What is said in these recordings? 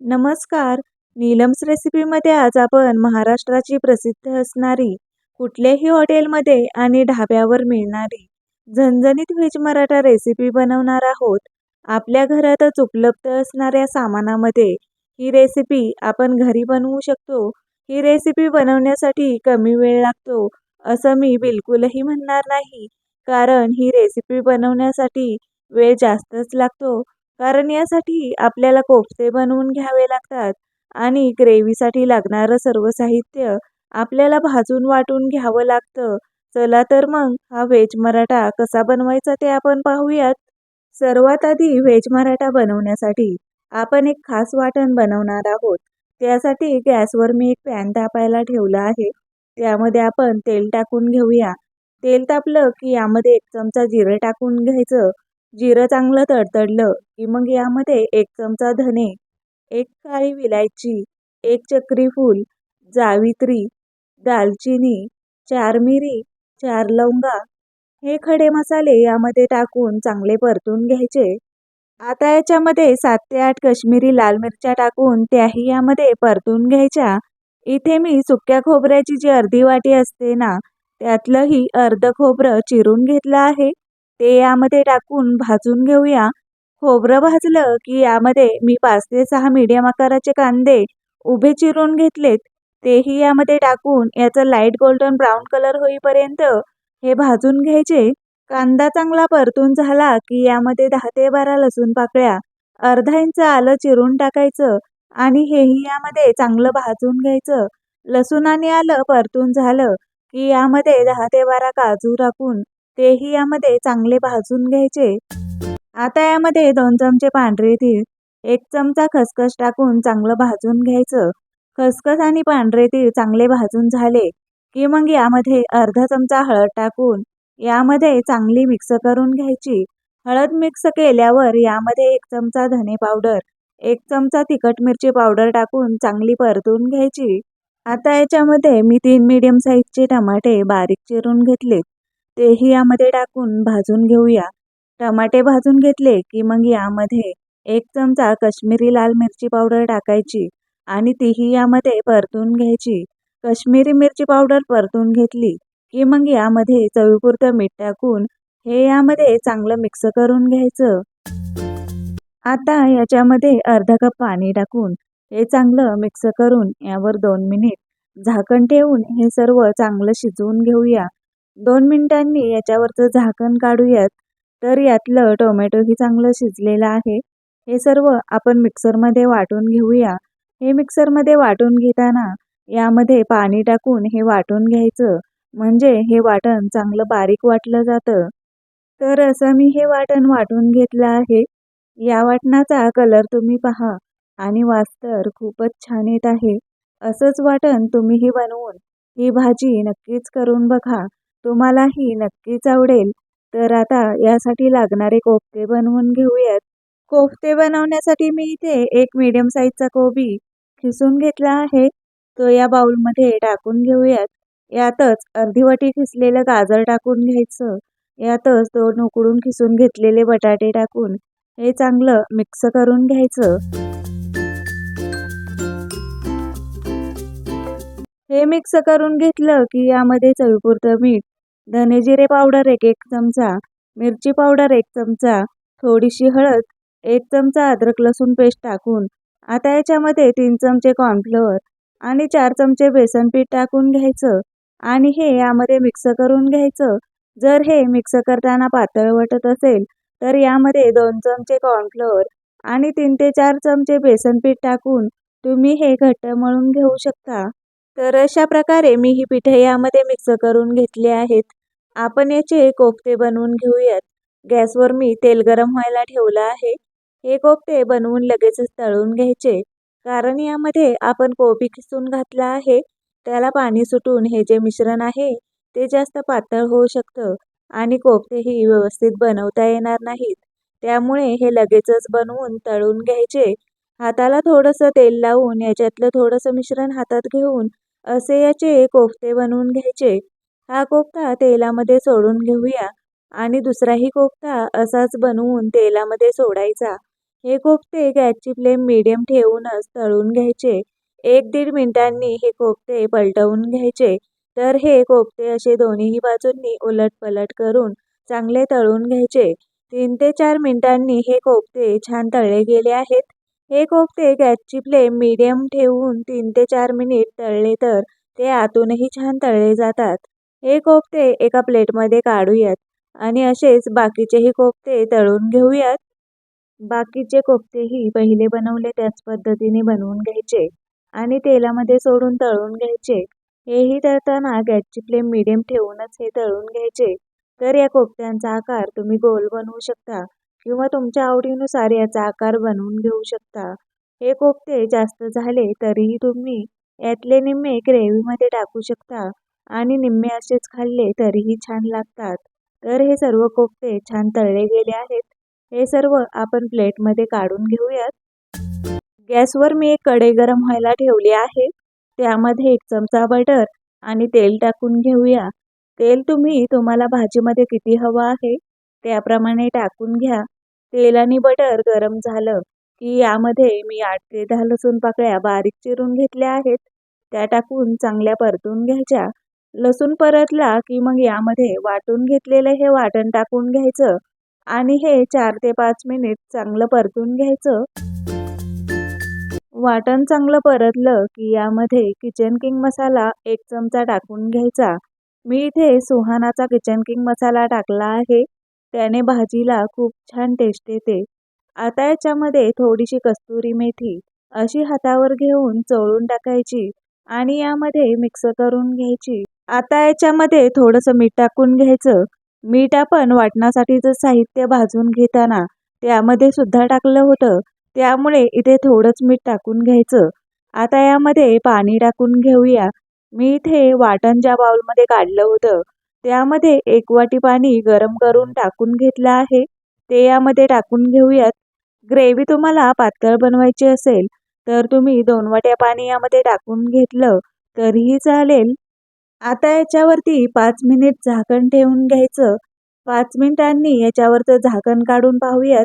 नमस्कार. नीलम्स रेसिपीमध्ये आज आपण महाराष्ट्राची प्रसिद्ध असणारी कुठल्याही हॉटेलमध्ये आणि ढाब्यावर मिळणारी झणझणीत व्हेज मराठा रेसिपी बनवणार आहोत. आपल्या घरातच उपलब्ध असणाऱ्या सामानामध्ये ही रेसिपी आपण घरी बनवू शकतो. ही रेसिपी बनवण्यासाठी कमी वेळ लागतो असं मी बिलकुलही म्हणणार नाही. कारण ही रेसिपी बनवण्यासाठी वेळ जास्तच लागतो. कारण यासाठी आपल्याला कोफ्ते बनवून घ्यावे लागतात आणि ग्रेव्हीसाठी लागणारं सर्व साहित्य आपल्याला भाजून वाटून घ्यावं लागतं. चला तर मग हा व्हेज मराठा कसा बनवायचा ते आपण पाहूयात. सर्वात आधी व्हेज मराठा बनवण्यासाठी आपण एक खास वाटण बनवणार आहोत. त्यासाठी गॅसवर मी एक पॅन तापायला ठेवला आहे. त्यामध्ये आपण तेल टाकून घेऊया. तेल तापलं की यामध्ये एक चमचा जिरं टाकून घ्यायचं. जिरं चांगलं तडतडलं की मग यामध्ये एक चमचा धने एक काळी विलायची एक चक्रीफूल जावित्री दालचिनी चार मिरी चार लवंगा हे खडे मसाले यामध्ये टाकून चांगले परतून घ्यायचे. आता याच्यामध्ये सात ते आठ कश्मीरी लाल मिरच्या टाकून त्याही यामध्ये परतून घ्यायच्या. इथे मी सुक्या खोबऱ्याची जी अर्धी वाटी असते ना त्यातलंही अर्ध खोबरं चिरून घेतलं आहे. ते यामध्ये टाकून भाजून घेऊया. खोबरं भाजलं की यामध्ये मी पाच ते सहा मीडियम आकाराचे कांदे उभे चिरून घेतलेत. तेही यामध्ये टाकून याचा लाइट गोल्डन ब्राऊन कलर होईपर्यंत हे भाजून घ्यायचे. कांदा चांगला परतून झाला की यामध्ये दहा ते बारा लसूण पाकळ्या अर्धा इंच आलं चिरून टाकायचं आणि हेही यामध्ये चांगलं भाजून घ्यायचं. लसूण आणि आलं परतून झालं की यामध्ये दहा ते बारा काजू टाकून तेही यामध्ये चांगले भाजून घ्यायचे. आता यामध्ये दोन चमचे पांढरे तीळ एक चमचा खसखस टाकून चांगलं भाजून घ्यायचं. खसखस आणि पांढरे तीळ चांगले भाजून झाले की मग यामध्ये अर्धा चमचा हळद टाकून यामध्ये चांगली मिक्स करून घ्यायची. हळद मिक्स केल्यावर यामध्ये एक चमचा धने पावडर एक चमचा तिखट मिरची पावडर टाकून चांगली परतून घ्यायची. आता याच्यामध्ये मी तीन मीडियम साईजचे टमाटे बारीक चिरून घेतले तेही यामध्ये टाकून भाजून घेऊया. टमाटे भाजून घेतले की मग यामध्ये एक चमचा कश्मीरी लाल मिरची पावडर टाकायची आणि तीही यामध्ये परतून घ्यायची. कश्मीरी मिरची पावडर परतून घेतली की मग यामध्ये चवीपुरतं मीठ टाकून हे यामध्ये चांगलं मिक्स करून घ्यायचं. आता याच्यामध्ये अर्धा कप पाणी टाकून हे चांगलं मिक्स करून यावर दोन मिनिट झाकण ठेवून हे सर्व चांगलं शिजवून घेऊया. दोन मिनटांनी याच्यावरचं झाकण काढूयात. तर यातलं टोमॅटोही चांगलं शिजलेलं आहे. हे सर्व आपण मिक्सरमध्ये वाटून घेऊया. हे मिक्सरमध्ये वाटून घेताना यामध्ये पाणी टाकून हे वाटून घ्यायचं. म्हणजे हे वाटण चांगलं बारीक वाटलं जातं. तर असं मी हे वाटण वाटून घेतलं आहे. या वाटणाचा कलर तुम्ही पहा आणि वास तर खूपच छान येत आहे. असंच वाटण तुम्हीही बनवून ही भाजी नक्कीच करून बघा. तुम्हालाही नक्कीच आवडेल. तर आता यासाठी लागणारे कोफ्ते बनवून घेऊयात. कोफ्ते बनवण्यासाठी मी इथे एक मीडियम साईजचा कोबी खिसून घेतला आहे. तो या बाउलमध्ये टाकून घेऊयात. यातच अर्धी वाटी खिसलेलं गाजर टाकून घ्यायचं. यातच दोन उकडून खिसून घेतलेले बटाटे टाकून हे चांगलं मिक्स करून घ्यायचं. हे मिक्स करून घेतलं की यामध्ये चवीपुरतं मीठ धनेजिरे पावडर एक एक चमचा मिरची पावडर एक चमचा थोडीशी हळद एक चमचा अद्रक लसूण पेस्ट टाकून आता याच्यामध्ये तीन चमचे कॉर्नफ्लोअर आणि चार चमचे बेसन पीठ टाकून घ्यायचं आणि हे यामध्ये मिक्स करून घ्यायचं. जर हे मिक्स करताना पातळ वाटत असेल तर यामध्ये दोन चमचे कॉर्नफ्लोअर आणि तीन ते चार चमचे बेसन पीठ टाकून तुम्ही हे घट्ट मळून घेऊ शकता. तर अशा प्रकारे मी ही पिठे यामध्ये मिक्स करून घेतली आहेत. आपण याचे कोफ्ते बनवून घेऊयात. गॅसवर मी तेल गरम व्हायला ठेवलं आहे. हे कोफ्ते बनवून लगेचच तळून घ्यायचे. कारण यामध्ये आपण कोबी किसून घातला आहे. त्याला पाणी सुटून हे जे मिश्रण आहे ते जास्त पातळ होऊ शकतं आणि कोफ्तेही व्यवस्थित बनवता येणार नाहीत. त्यामुळे हे लगेचच बनवून तळून घ्यायचे. हाताला थोडंसं तेल लावून याच्यातलं थोडंसं मिश्रण हातात घेऊन असे याचे कोफ्ते बनवून घ्यायचे. हा कोफ्ता तेलामध्ये सोडून घेऊया आणि दुसराही कोफ्ता असाच बनवून तेलामध्ये सोडायचा. हे कोफ्ते गॅसची फ्लेम मिडियम ठेवूनच तळून घ्यायचे. एक दीड मिनिटांनी हे कोफ्ते पलटवून घ्यायचे. तर हे कोफ्ते असे दोन्हीही बाजूंनी उलट पलट करून चांगले तळून घ्यायचे. तीन ते चार मिनिटांनी हे कोफ्ते छान तळले गेले आहेत. हे कोफ्ते गॅसची फ्लेम मिडियम ठेवून तीन ते चार मिनिट तळले तर ते आतूनही छान तळले जातात. हे कोफ्ते एका प्लेटमध्ये काढूयात आणि असेच बाकीचेही कोफ्ते तळून घेऊयात. बाकीचे कोफ्तेही पहिले बनवले त्याच पद्धतीने बनवून घ्यायचे आणि तेलामध्ये सोडून तळून घ्यायचे. हेही तळताना गॅसची फ्लेम मिडियम ठेवूनच हे तळून घ्यायचे. तर या कोफ्त्यांचा आकार तुम्ही गोल बनवू शकता किंवा तुमच्या आवडीनुसार याचा आकार बनवून घेऊ शकता. हे कोफ्ते जास्त झाले तरीही तुम्ही यातले निम्मे ग्रेव्हीमध्ये टाकू शकता. आणि निम्मे असेच खाल्ले तरीही छान लागतात. तर हे सर्व कोफ्ते छान तळले गेले आहेत. हे सर्व आपण प्लेटमध्ये काढून घेऊयात. गॅसवर मी एक कढई गरम व्हायला ठेवली आहे. त्यामध्ये एक चमचा बटर आणि तेल टाकून घेऊया. तेल तुम्ही तुम्हाला भाजीमध्ये किती हवं आहे त्याप्रमाणे टाकून घ्या. तेल आणि बटर गरम झालं की यामध्ये मी आठ ते दहा लसूण पाकळ्या बारीक चिरून घेतल्या आहेत. त्या टाकून चांगल्या परतून घ्यायच्या. लसूण परतला की मग यामध्ये वाटून घेतलेलं हे वाटण टाकून घ्यायचं आणि हे चार ते पाच मिनिट चांगलं परतून घ्यायचं. वाटण चांगलं परतलं की यामध्ये किचन किंग मसाला एक चमचा टाकून घ्यायचा. मी इथे सुहानाचा किचन किंग मसाला टाकला आहे. त्याने भाजीला खूप छान टेस्ट येते. आता याच्यामध्ये थोडीशी कस्तुरी मेथी अशी हातावर घेऊन चोळून टाकायची आणि यामध्ये मिक्स करून घ्यायची. आता याच्यामध्ये थोडंसं मीठ टाकून घ्यायचं. मीठ आपण वाटणासाठीचं साहित्य भाजून घेताना त्यामध्ये सुद्धा टाकलं होतं त्यामुळे इथे थोडंच मीठ टाकून घ्यायचं. आता यामध्ये पाणी टाकून घेऊया. मी इथे वाटण ज्या बाउलमध्ये काढलं होतं त्यामध्ये एक वाटी पाणी गरम करून टाकून घेतलं आहे. ते यामध्ये टाकून घेऊयात. ग्रेव्ही तुम्हाला पातळ बनवायची असेल तर तुम्ही दोन वाट्या पाणी यामध्ये टाकून घेतलं तरीही चालेल. आता याच्यावरती पाच मिनिट झाकण ठेवून घ्यायचं. पाच मिनिटांनी याच्यावरचं झाकण काढून पाहूयात.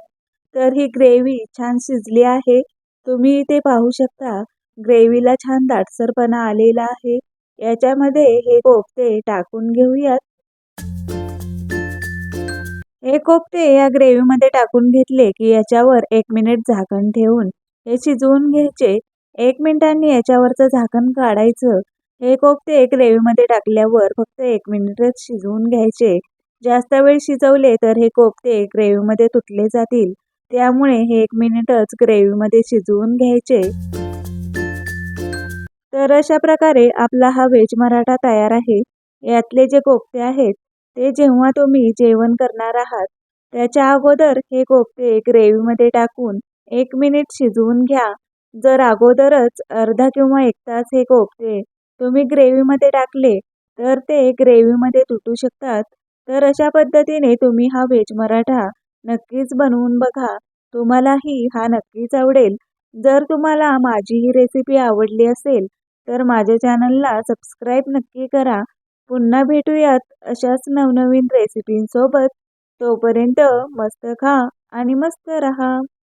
तर ही ग्रेव्ही छान शिजली आहे. तुम्ही इथे पाहू शकता ग्रेव्हीला छान दाटसरपणा आलेला आहे. याच्यामध्ये हे कोफ्ते टाकून घेऊयात. हे कोफ्ते या ग्रेव्हीमध्ये टाकून घेतले की याच्यावर एक मिनिट झाकण ठेवून हे शिजवून घ्यायचे. एक मिनिटांनी याच्यावरचं झाकण काढायचं. हे कोफ्ते ग्रेव्हीमध्ये टाकल्यावर फक्त एक मिनिटच शिजवून घ्यायचे. जास्त वेळ शिजवले तर हे कोफ्ते ग्रेव्हीमध्ये तुटले जातील. त्यामुळे हे एक मिनिटच ग्रेव्हीमध्ये शिजवून घ्यायचे. तर अशा प्रकारे आपला हा व्हेज मराठा तयार आहे. यातले जे कोफ्ते आहेत ते जेव्हा तुम्ही जेवण करणार आहात त्याच्या अगोदर हे कोफ्ते ग्रेव्हीमध्ये टाकून एक मिनिट शिजवून घ्या. जर अगोदरच अर्धा किंवा एक तास हे कोफ्ते तुम्ही ग्रेव्हीमध्ये टाकले तर ते ग्रेव्हीमध्ये तुटू शकतात. तर अशा पद्धतीने तुम्ही हा व्हेज मराठा नक्कीच बनवून बघा. तुम्हालाही हा नक्कीच आवडेल. जर तुम्हाला माझी ही रेसिपी आवडली असेल तर माझ्या चॅनलला सबस्क्राईब नक्की करा. पुन्हा भेटूयात अशाच नवनवीन रेसिपींसोबत तोपर्यंत मस्त खा आणि मस्त रहा.